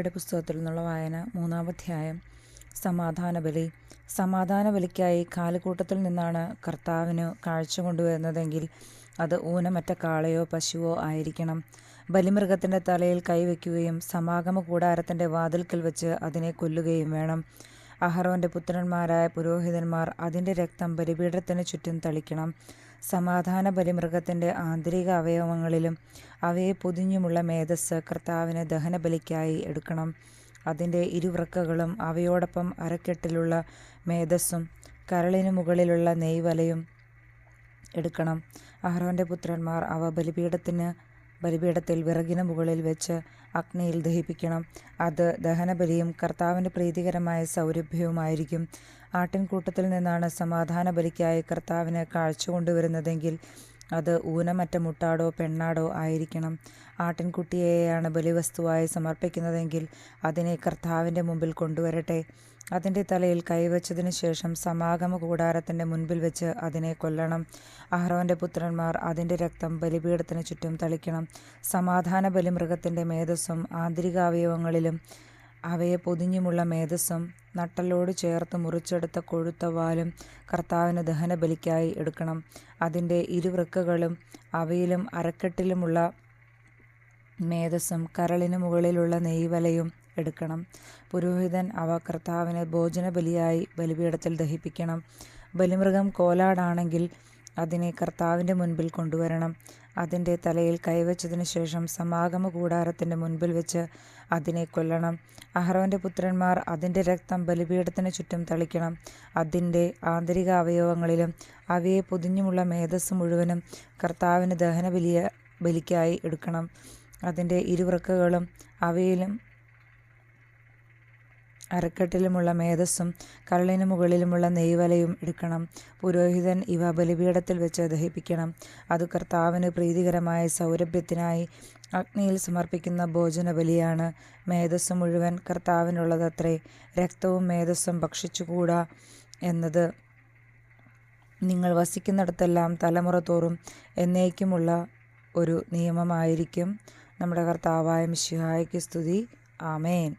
യുടെ പുസ്തകത്തിൽ നിന്നുള്ള വായന മൂന്നാമധ്യായം സമാധാന ബലി സമാധാന ബലിക്കായി കാലുകൂട്ടത്തിൽ നിന്നാണ് കർത്താവിന് കാഴ്ച കൊണ്ടുവരുന്നതെങ്കിൽ അത് ഊനമറ്റ കാളയോ പശുവോ ആയിരിക്കണം. ബലിമൃഗത്തിന്റെ തലയിൽ കൈവയ്ക്കുകയും സമാഗമ കൂടാരത്തിന്റെ വാതിൽക്കൽ വെച്ച് അതിനെ കൊല്ലുകയും വേണം. അഹറോന്റെ പുത്രന്മാരായ പുരോഹിതന്മാർ അതിന്റെ രക്തം ബലിപീഠത്തിന് ചുറ്റും തളിക്കണം. സമാധാന ബലിമൃഗത്തിന്റെ ആന്തരിക അവയവങ്ങളിലും അവയെ പൊതിഞ്ഞുമുള്ള മേധസ് കർത്താവിന് ദഹനബലിക്കായി എടുക്കണം. അതിന്റെ ഇരുവൃക്കകളും അവയോടൊപ്പം അരക്കെട്ടിലുള്ള മേധസ്സും കരളിനു മുകളിലുള്ള നെയ്വലയും എടുക്കണം. അഹ്റോന്റെ പുത്രന്മാർ അവ ബലിപീഠത്തിന് ബലിപീഠത്തിൽ വിറകിന് മുകളിൽ വെച്ച് അഗ്നിയിൽ ദഹിപ്പിക്കണം. അത് ദഹനബലിയും കർത്താവിന് പ്രീതികരമായ സൗരഭ്യവുമായിരിക്കും. ആട്ടിൻകൂട്ടത്തിൽ നിന്നാണ് സമാധാന ബലിക്കായി കർത്താവിന് കാഴ്ച കൊണ്ടുവരുന്നതെങ്കിൽ അത് ഊനമറ്റ മുട്ടാടോ പെണ്ണാടോ ആയിരിക്കണം. ആട്ടിൻകുട്ടിയെയാണ് ബലിവസ്തുവായി സമർപ്പിക്കുന്നതെങ്കിൽ അതിനെ കർത്താവിന്റെ മുമ്പിൽ കൊണ്ടുവരട്ടെ. അതിന്റെ തലയിൽ കൈവച്ചതിന് ശേഷം സമാഗമ കൂടാരത്തിന്റെ മുൻപിൽ വെച്ച് അതിനെ കൊല്ലണം. അഹ്റോന്റെ പുത്രന്മാർ അതിന്റെ രക്തം ബലിപീഠത്തിന് ചുറ്റും തളിക്കണം. സമാധാന ബലിമൃഗത്തിന്റെ മേധസ്സും ആന്തരികാവയവങ്ങളിലും അവയെ പൊതിഞ്ഞുമുള്ള മേധസ്സും നട്ടലോട് ചേർത്ത് മുറിച്ചെടുത്ത കൊഴുത്ത വാലും കർത്താവിന് ദഹനബലിക്കായി എടുക്കണം. അതിന്റെ ഇരുവൃക്കകളും അവയിലും അരക്കെട്ടിലുമുള്ള മേധസ്സും കരളിന് മുകളിലുള്ള നെയ്വലയും എടുക്കണം. പുരോഹിതൻ അവ കർത്താവിന് ഭോജനബലിയായി ബലിപീഠത്തിൽ ദഹിപ്പിക്കണം. ബലിമൃഗം കോലാടാണെങ്കിൽ അതിനെ കർത്താവിന്റെ മുൻപിൽ കൊണ്ടുവരണം. അതിന്റെ തലയിൽ കൈവച്ചതിന് ശേഷം സമാഗമ കൂടാരത്തിന്റെ മുൻപിൽ വെച്ച് അതിനെ കൊല്ലണം. അഹ്റോന്റെ പുത്രന്മാർ അതിന്റെ രക്തം ബലിപീഠത്തിന് ചുറ്റും തളിക്കണം. അതിന്റെ ആന്തരിക അവയവങ്ങളിലും അവയെ പൊതിഞ്ഞുമുള്ള മേധസ് മുഴുവനും കർത്താവിന് ദഹന ബലിയ ബലിക്കായി എടുക്കണം. അതിന്റെ ഇരുവൃക്കകളും അവയിലും അരക്കെട്ടിലുമുള്ള മേധസ്സും കള്ളിനു മുകളിലുമുള്ള നെയ്വലയും എടുക്കണം. പുരോഹിതൻ ഇവ ബലിപീഠത്തിൽ വെച്ച് ദഹിപ്പിക്കണം. അത് കർത്താവിന് പ്രീതികരമായ സൗരഭ്യത്തിനായി അഗ്നിയിൽ സമർപ്പിക്കുന്ന ഭോജന ബലിയാണ് മേധസ്സു മുഴുവൻ കർത്താവിനുള്ളതത്രേ. രക്തവും മേധസ്സും ഭക്ഷിച്ചുകൂടാ എന്നത് നിങ്ങൾ വസിക്കുന്നിടത്തെല്ലാം തലമുറ തോറും എന്നേക്കുമുള്ള ഒരു നിയമമായിരിക്കും. നമ്മുടെ കർത്താവായ മിശിഹായ്ക്ക് സ്തുതി. ആമേൻ.